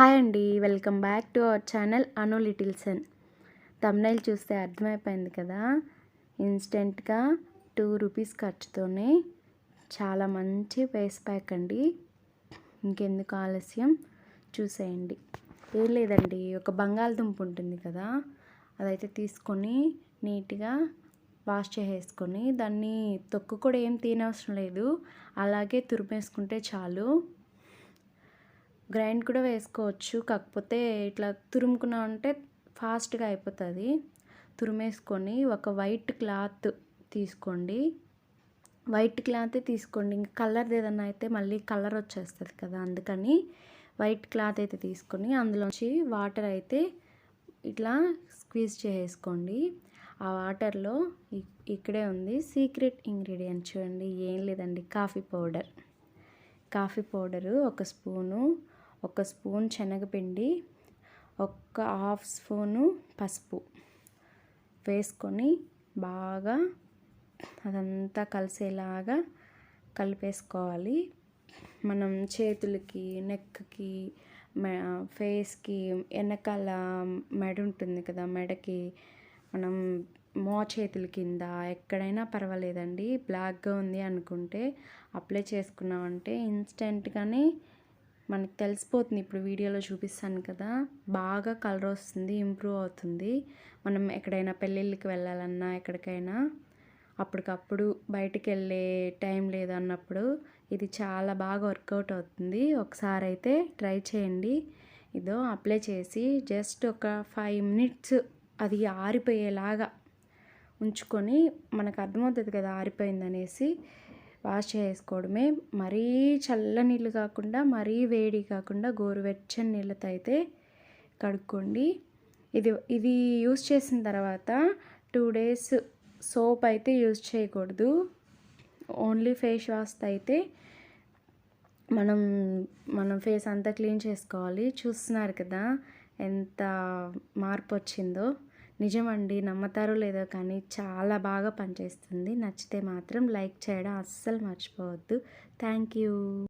Hi అండి welcome back to our channel Anu లిటిల్సన్ thumbnail చూస్తే అర్థమైపోయింది కదా? ఇన్స్టెంట్గా టూ రూపీస్ ఖర్చుతోనే చాలా మంచి ఫేస్ ప్యాక్ అండి. ఇంకెందుకు ఆలస్యం? చూసేయండి. ఏం లేదండి ఒక బంగాళదుంప ఉంటుంది కదా? అదైతే తీసుకొని నీట్గా వాష్ చేసేసుకొని దాన్ని తొక్కు కూడా ఏం తినవసరం లేదు. అలాగే తురిమేసుకుంటే చాలు. గ్రైండ్ కూడా వేసుకోవచ్చు. కాకపోతే ఇట్లా తురుముకున్నా ఉంటే ఫాస్ట్గా అయిపోతుంది. తురిమేసుకొని ఒక వైట్ క్లాత్ తీసుకోండి. వైట్ క్లాత్ తీసుకోండి. ఇంకా కలర్ది ఏదన్నా అయితే మళ్ళీ కలర్ వచ్చేస్తుంది కదా అందుకని వైట్ క్లాత్ అయితే తీసుకొని అందులోంచి వాటర్ అయితే ఇట్లా స్క్వీజ్ చేసేసుకోండి. ఆ వాటర్లో ఇక్కడే ఉంది సీక్రెట్ ఇంగ్రీడియంట్ చూడండి. ఏం లేదండి కాఫీ పౌడర్. కాఫీ పౌడరు ఒక స్పూను ఒక స్పూన్ శనగపిండి ఒక్క హాఫ్ స్పూను పసుపు వేసుకొని బాగా అదంతా కలిసేలాగా కలిపేసుకోవాలి. మనం చేతులకి నెక్కి ఫేస్కి వెనకాల మెడ ఉంటుంది కదా మెడకి మనం మో చేతుల కింద ఎక్కడైనా పర్వాలేదండి బ్లాక్గా ఉంది అనుకుంటే అప్లై చేసుకున్నామంటే ఇన్స్టెంట్గానే మనకు తెలిసిపోతుంది. ఇప్పుడు వీడియోలో చూపిస్తాను కదా. బాగా కలర్ వస్తుంది ఇంప్రూవ్ అవుతుంది. మనం ఎక్కడైనా పెళ్ళిళ్ళకి వెళ్ళాలన్నా ఎక్కడికైనా అప్పటికప్పుడు బయటికి వెళ్ళే టైం లేదన్నప్పుడు ఇది చాలా బాగా వర్కౌట్ అవుతుంది. ఒకసారి అయితే ట్రై చేయండి. ఇదో అప్లై చేసి జస్ట్ ఒక ఫైవ్ మినిట్స్ అది ఆరిపోయేలాగా ఉంచుకొని మనకు అర్థమవుతుంది కదా ఆరిపోయింది అనేసి వాష్ చేసుకోవడమే. మరీ చల్ల నీళ్ళు కాకుండా మరీ వేడి కాకుండా గోరువెచ్చని నీళ్ళతో అయితే కడుక్కోండి. ఇది ఇది యూస్ చేసిన తర్వాత టూ డేస్ సోప్ అయితే యూజ్ చేయకూడదు. ఓన్లీ ఫేస్ వాష్ అయితే మనం మనం ఫేస్ అంతా క్లీన్ చేసుకోవాలి. చూస్తున్నారు కదా ఎంత మార్పు వచ్చిందో. నిజమండి నమ్మతారో లేదో కానీ చాలా బాగా పనిచేస్తుంది. నచ్చితే మాత్రం లైక్ చేయడం అస్సలు మర్చిపోవద్దు. Thank you.